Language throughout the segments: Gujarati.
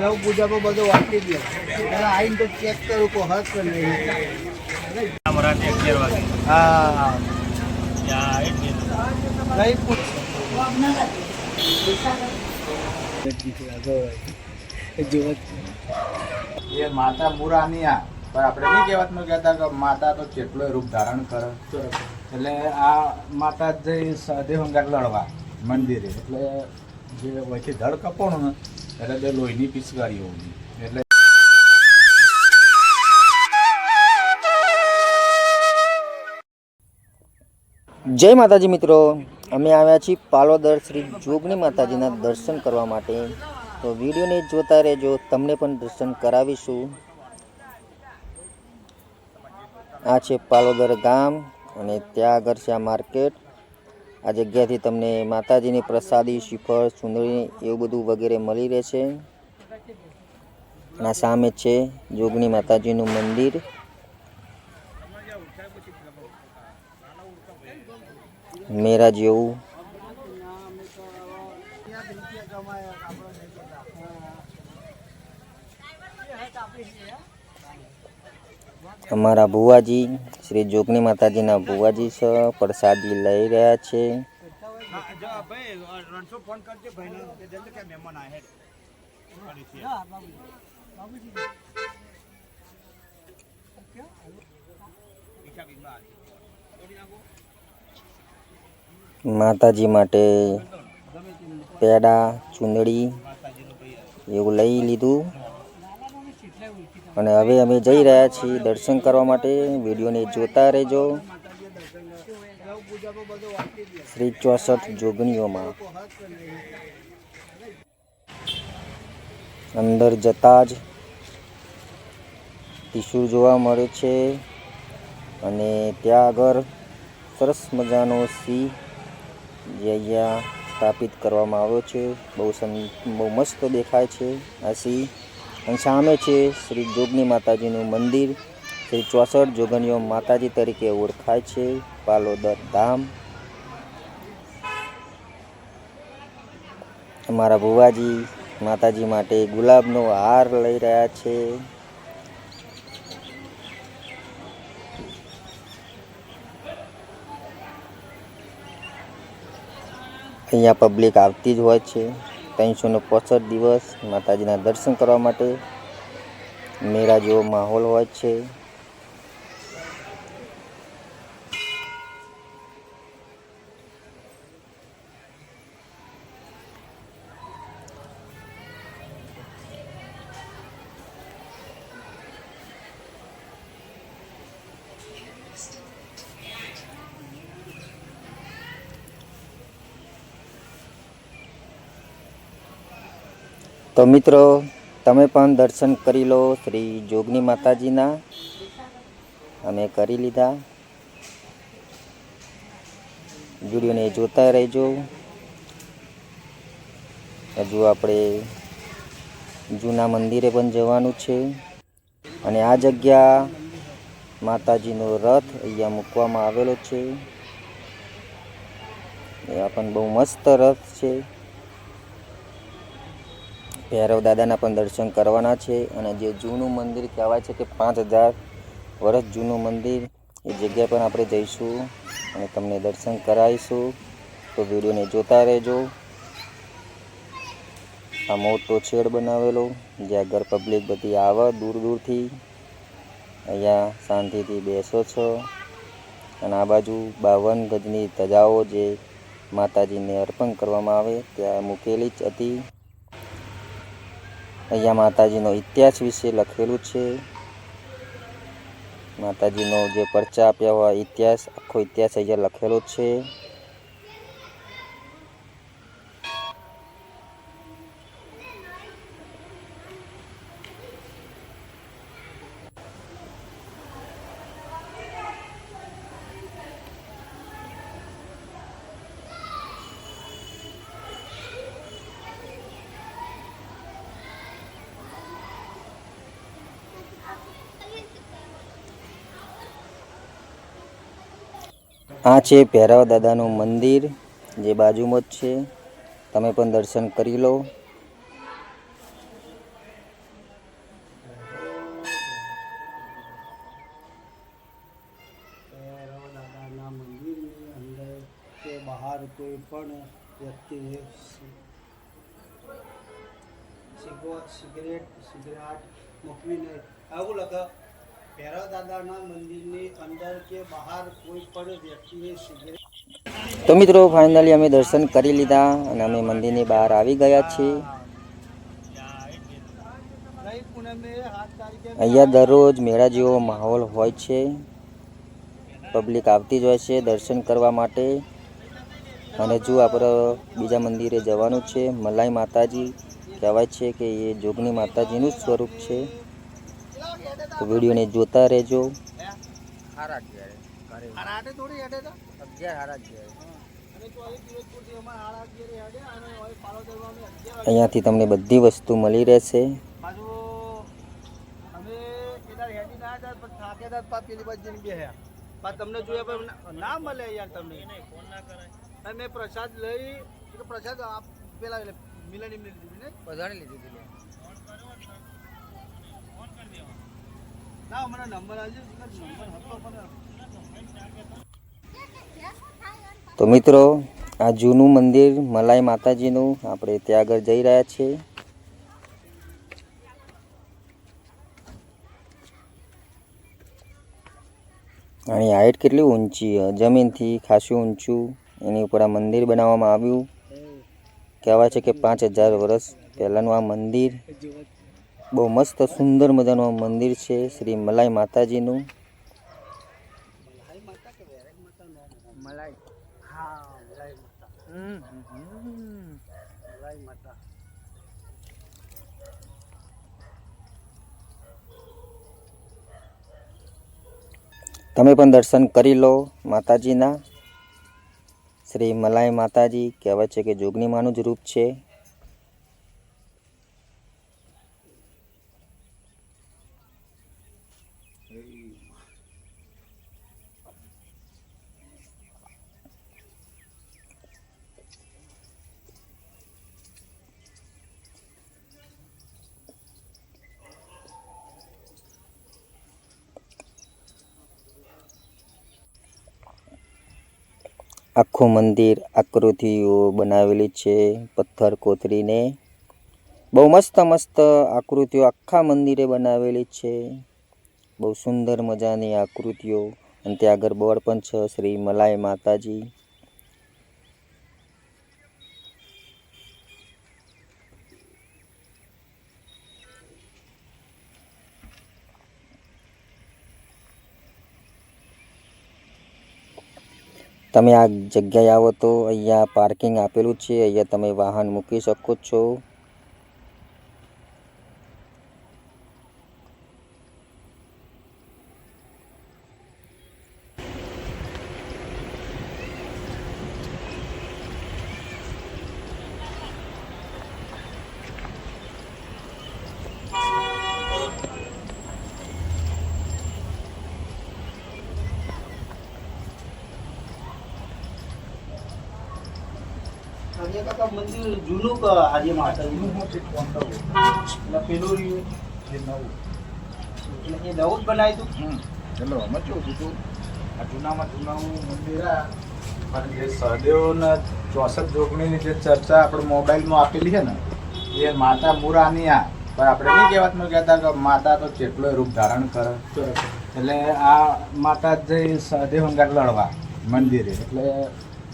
એટલે હું પૂજા પર બધું વાંચી દઉં એટલે આવીને તો ચેક કરું કો હક કરી રાતે અગિયાર વાગે હા. લઈ પૂછ. એ માતા મુરાનિયા. પણ આપણે નહીં કહેવાતનું કહેતા કે માતા તો કેટલો રૂપ ધારણ કરે. એટલે આ માતા જઈ સદેવંગાર લડવા મંદિરે. એટલે જે વચ્ચે ધડ કપોણું ને એટલે બે લોહીની પિચકારીઓ હતી. એટલે જય માતાજી મિત્રો. અમે આવ્યા છીએ પાલોદર શ્રી જોગણી માતાજીના દર્શન કરવા માટે. તો વિડીયોને જોતા રહેજો. તમને પણ દર્શન કરાવીશું. આ છે પાલોદર ગામ અને ત્યાં આગળ છે આ માર્કેટ. આ જગ્યાથી તમને માતાજીની પ્રસાદી, શ્રીફળ, સુંદરી એવું બધું વગેરે મળી રહેશે ના સામે છે જોગની માતાજીનું મંદિર. મેરા જેવું. અમારા ભુવાજી, શ્રી જોગની માતાજીના ભુવાજી છે પ્રસાદી લઈ રહ્યા છે. માતાજી માટે પેડા, ચૂંદડી એવું લઈ લીધું. અને હવે અમે જઈ રહ્યા છીએ દર્શન કરવા માટે. વિડીયોને જોતા રહેજો. શ્રી ચોસઠ જોગણીઓમાં. અંદર જતા જ ત્રિશુળ જોવા મળે છે. અને ત્યાં આગળ સરસ મજાનો સિંહ જે અહીંયા સ્થાપિત કરવામાં આવ્યો છે. બહુ બહુ મસ્ત દેખાય છે આ સિંહ. અને સામે છે શ્રી જોગની માતાજીનું મંદિર. શ્રી ચોસઠ જોગણીઓ માતાજી તરીકે ઓળખાય છે. પાલોદર ધામ. અમારા ભુવાજી માતાજી માટે ગુલાબનો હાર લઈ રહ્યા છે. અહીંયા પબ્લિક આવતી જ હોય છે. ત્રણસો ને દિવસ માતાજીના દર્શન કરવા માટે મેળા જેવો માહોલ હોય છે. તો મિત્રો, તમે પણ દર્શન કરી લો શ્રી જોગની માતાજીના અમે કરી લીધા. વિડીયોને જોતા રહેજો. હજુ આપણે જૂના મંદિરે પણ જવાનું છે. અને આ જગ્યા માતાજીનો રથ અહીંયા મૂકવામાં આવેલો છે. એ પણ બહુ મસ્ત રથ છે. ભૈરવ દાદાના પણ દર્શન કરવાના છે અને જે જૂનું મંદિર કહેવાય છે કે પાંચ હજાર વર્ષ જૂનું મંદિર, એ જગ્યા પર આપણે જઈશું અને તમને દર્શન કરાવીશું. તો વિડીયોને જોતા રહેજો. આ મોટો છેડ બનાવેલો, જ્યાં ઘર પબ્લિક બધી આવે દૂર દૂરથી. અહીંયા શાંતિથી બેસો છો. અને આ બાજુ બાવન ગજની ધજાઓ જે માતાજીને અર્પણ કરવામાં આવે, ત્યાં મૂકેલી જ હતી. અહીંયા માતાજીનો ઇતિહાસ વિશે લખેલું છે. માતાજીનો જે પરચા આપ્યા હોય ઇતિહાસ, આખો ઇતિહાસ અહીંયા લખેલો છે. આ છે ભૈરવ દાદાનું મંદિર, જે બાજુમાં જ છે. તમે પણ દર્શન કરી લો. બહાર કોઈ પણ વ્યક્તિએ સિગરેટ સિગરેટ મૂકવીને આવું લખા. ભૈરવ દાદાના મંદિરની અંદર કે બહાર કોઈ પણ વ્યક્તિએ સિગરેટ તો મિત્રો ફાઇનલી અમે દર્શન કરી લીધા અને અમે મંદિરની બહાર આવી ગયા છીએ. અહીંયા દરરોજ મેળા જેવો માહોલ હોય છે. પબ્લિક આવતી જ હોય છે દર્શન કરવા માટે. અને જો આપણે બીજા મંદિરે જવાનું છે મલાઈ માતાજી કહેવાય છે કે એ જોગની માતાજીનું જ સ્વરૂપ છે. તો વિડીયોને જોતા રહેજો. અહીંયાથી તમને બધી વસ્તુ મળી રહેશે. તમને જોયા પણ ના- મળે યાર તમને અને મેં પ્રસાદ લઈ પ્રસાદ આપ પેલા એટલે મિલની મિલ દીધી ને? બધાને લીધી તો મિત્રો, આ જૂનું મંદિર મલાઈ માતાજીનું, આપણે ત્યાં આગળ જઈ રહ્યા છીએ. આની હાઈટ કેટલી ઊંચી જમીનથી ખાસું ઊંચું. એની ઉપર આ મંદિર બનાવવામાં આવ્યું. કહેવાય છે કે પાંચ હજાર વર્ષ પહેલાંનું આ મંદિર બહુ મસ્ત સુંદર મજાનું આ મંદિર છે, શ્રી મલાઈ માતાજીનું. તમે પણ દર્શન કરી લો માતાજીના. શ્રી મલાઈ માતાજી કહેવાય છે કે જોગની માનું જ રૂપ છે. આખું મંદિર આકૃતિઓ બનાવેલી છે પથ્થર કોતરીને. બહુ મસ્ત મસ્ત આકૃતિઓ આખા મંદિરે બનાવેલી છે. બહુ સુંદર મજાની આકૃતિઓ. અને ત્યાં આગળ બોર્ડ પણ છે શ્રી મલાઈ માતાજી. તમે આ જગ્યાએ આવો તો અહીંયા પાર્કિંગ આપેલું છે. અહીંયા તમે વાહન મૂકી શકો છો. આર્ય કાકા મંદિર જૂનું ક આર્ય માતાજીનું. એટલે પેલું રહ્યું એટલે એ નવું જ બનાવ્યું હતું ચલો અમે કેવું કીધું આ જૂનામાં જૂનાનું મંદિર પણ જે સહદેવના ચોસઠ જોગણીની જે ચર્ચા આપણે મોબાઈલમાં આપેલી છે ને એ માતા મુરાની આ. પણ આપણે નહીં કહેવાતનું કહેતા કે માતા તો કેટલોય રૂપ ધારણ કરે. એટલે આ માતા જઈ સહદેવ અંગાર લડવા મંદિરે. એટલે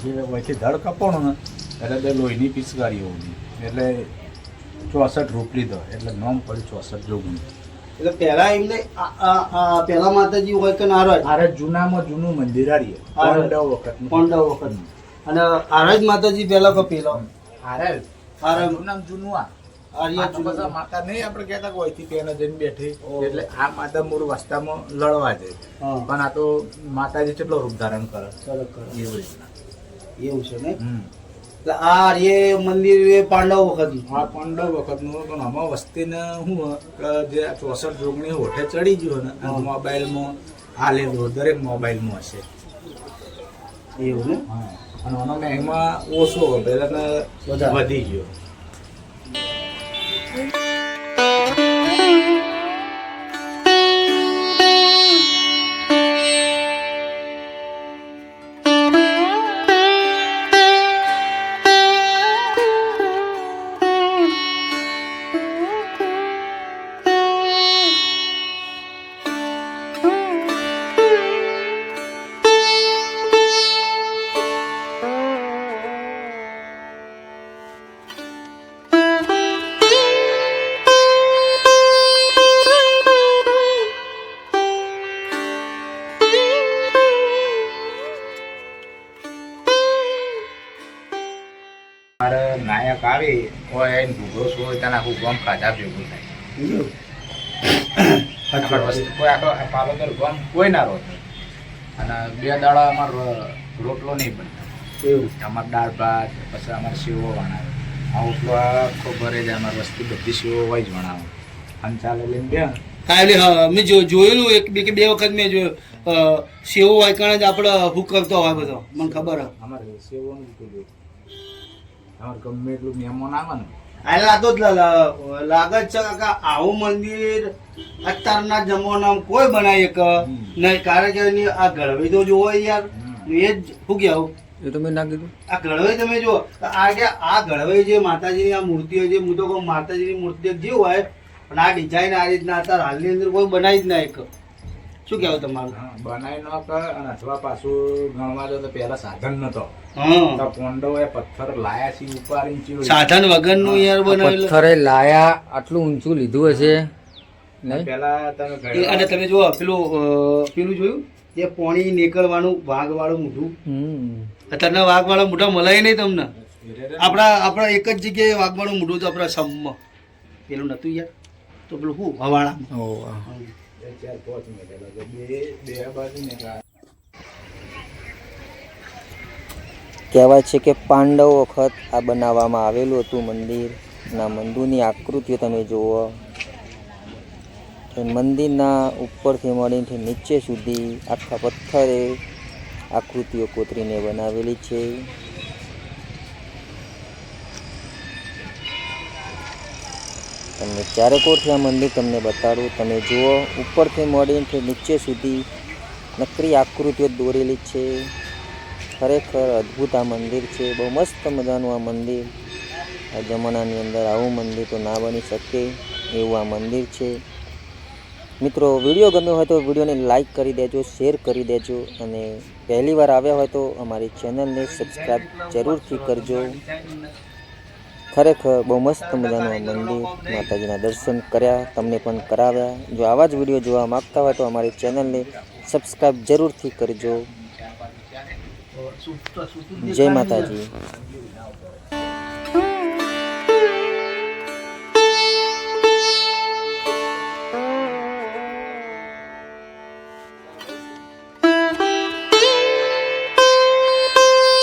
જે વચ્ચે ધડ કપોણું ને એટલે બે લોહીની પિચકારી હોવી. એટલે ચોસઠ રૂપ લીધો. એટલે નોમ પડ્યું ચોસઠ જોગું. એટલે પહેલા એમને પહેલા માતાજી હોય કે નારાજ આરે જૂનામાં જૂનું મંદિર હારે. પાંડવ વખત પાંડવ વખત. અને આરજ માતાજી પહેલા કે પેલો? હારે હારે. નામ જૂનું આ. આર્ય જૂનું. માતા નહીં આપણે કહેતા કે ઓયથી પેલા જઈને બેઠી. એટલે આ માતા મૂળ વસ્તામાં લડવા જાય. પણ આ તો માતાજી કેટલો રૂપ ધારણ કરે. એવી રીતના એવું છે ને? આ એ મંદિર એ પાંડવ વખત આ પાંડવ વખતનું પણ આમાં વસ્તીને શું કે જે ચોસઠ જોગણી હોઠે ચડી ગયો ને મોબાઈલમાં હાલેલું દરેક મોબાઈલમાં હશે. એવું ને? હા. અને આનો મહેમા ઓછો પેલા. વધી ગયો. આવી હોય એને ભૂગો હોય તેને આખું ગમ ખાધા ભેગું થાય. કોઈ આખો પાલોદર ગમ કોઈ ના રોતો અને બે દાડા અમારો રોટલો નહીં બનતો એવું? અમારે દાળ ભાત પછી અમારે સેવો વણાવે. આ ઓટલો આખો ભરે જાય અમારી વસ્તુ બધી સેવો હોય જ વણાવે. અને ચાલે લઈને બે. કાલે હા મેં જો જોયેલું એક બે કે બે વખત મેં જોયું સેવો કારણે જ આપણે હુક કરતો હોય બધો. મને ખબર હે. અમારે સેવોનું જ ગમે એટલું મહેમાન આવે ને. એટલે આ તો જ લાગે જ છે કાકા આવું મંદિર અત્યારના જમાનામાં કોઈ બનાવી એક. નહીં કારણ કે એની આ ગળવી તો જુઓ યાર એ જ શું કહેવું? એ તમે ના કીધું. આ ગળવાઈ તમે જુઓ તો આ કે આ ગળવાઈ જે માતાજીની આ મૂર્તિઓ છે હું તો કહું માતાજીની મૂર્તિ એક જે હોય પણ આ ડિઝાઇન આ રીતના અત્યારે હાલની અંદર કોઈ બનાવી જ ના એક. શું કહેવું તમારું? બનાવી ન કર અને અથવા પાછું ગણવા જો તો પહેલાં સાધન નતો. હા. તો પોંડો પથ્થર લાયા છે સાધન વગરનું યાર બનાવેલું. પથ્થરે લાયા આટલું ઊંચું લીધું હશે. પેલા તમે અને તમે જો પેલું પેલું જોયું? જે પોણી નીકળવાનું વાઘ વાળું મોઢું. હમ. અત્યારના વાઘ વાળા મોઢા મલાય નહીં તમને? આપણા આપણા એક જ જગ્યાએ વાઘ વાળું મોઢું તો આપણા સમ પેલું નતું યાર. તો પેલું શું? હવાળા ઓ વાહ. બે ચાર પાંચ મેળેલા છે. બે બે બાજુ ને એક આ. કહેવાય છે કે પાંડવ વખત આ બનાવવામાં આવેલું હતું મંદિર ના મંદુની આકૃતિઓ તમે જુઓ. મંદિરના ઉપરથી મળીને નીચે સુધી આખા પથ્થરે આકૃતિઓ કોતરીને બનાવેલી છે. તમને ચારેકોરથી આ મંદિર તમને બતાડું. તમે જુઓ, ઉપરથી મળીને નીચે સુધી નકરી આકૃતિઓ દોરેલી છે. ખરેખર અદ્ભુત આ મંદિર છે. બહુ મસ્ત મજાનું આ મંદિર. આ જમાનાની અંદર આવું મંદિર તો ના બની શકે એવું આ મંદિર છે. મિત્રો, વીડિયો ગમ્યો હોય તો વિડીયોને લાઇક કરી દેજો, શેર કરી દેજો અને પહેલી વાર આવ્યા હોય તો અમારી ચેનલને સબસ્ક્રાઈબ જરૂરથી કરજો. ખરેખર બહુ મસ્ત મજાનું આ મંદિર. માતાજીના દર્શન કર્યા, તમને પણ કરાવ્યા. જો આવા જ વીડિયો જોવા માગતા હોય તો અમારી ચેનલને સબસ્ક્રાઈબ જરૂરથી કરજો. જય માતાજી.